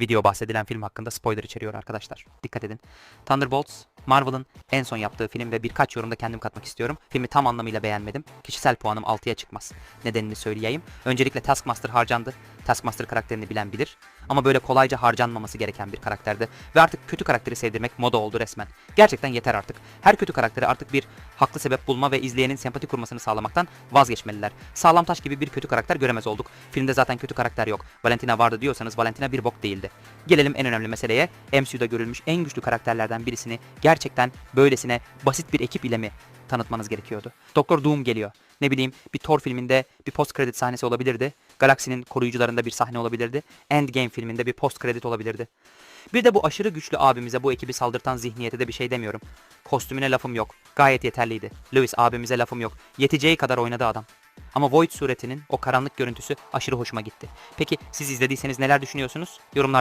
Video bahsedilen film hakkında spoiler içeriyor arkadaşlar. Dikkat edin. Thunderbolts, Marvel'ın en son yaptığı film ve birkaç yorumda kendim katmak istiyorum. Filmi tam anlamıyla beğenmedim. Kişisel puanım 6'ya çıkmaz. Nedenini söyleyeyim. Öncelikle Taskmaster harcandı. Taskmaster karakterini bilen bilir. Ama böyle kolayca harcanmaması gereken bir karakterdi. Ve artık kötü karakteri sevdirmek moda oldu resmen. Gerçekten yeter artık. Her kötü karakteri artık bir haklı sebep bulma ve izleyenin sempati kurmasını sağlamaktan vazgeçmeliler. Sağlam taş gibi bir kötü karakter göremez olduk. Filmde zaten kötü karakter yok. Valentina vardı diyorsanız Valentina bir bok değildi. Gelelim en önemli meseleye. MCU'da görülmüş en güçlü karakterlerden birisini gerçekten böylesine basit bir ekip ile mi tanıtmanız gerekiyordu? Doktor Doom geliyor. Ne bileyim bir Thor filminde bir post credit sahnesi olabilirdi. Galaksinin koruyucularında bir sahne olabilirdi. Endgame filminde bir post credit olabilirdi. Bir de bu aşırı güçlü abimize bu ekibi saldırtan zihniyete de bir şey demiyorum. Kostümüne lafım yok. Gayet yeterliydi. Lewis abimize lafım yok. Yeteceği kadar oynadı adam. Ama Void suretinin o karanlık görüntüsü aşırı hoşuma gitti. Peki siz izlediyseniz neler düşünüyorsunuz? Yorumlarda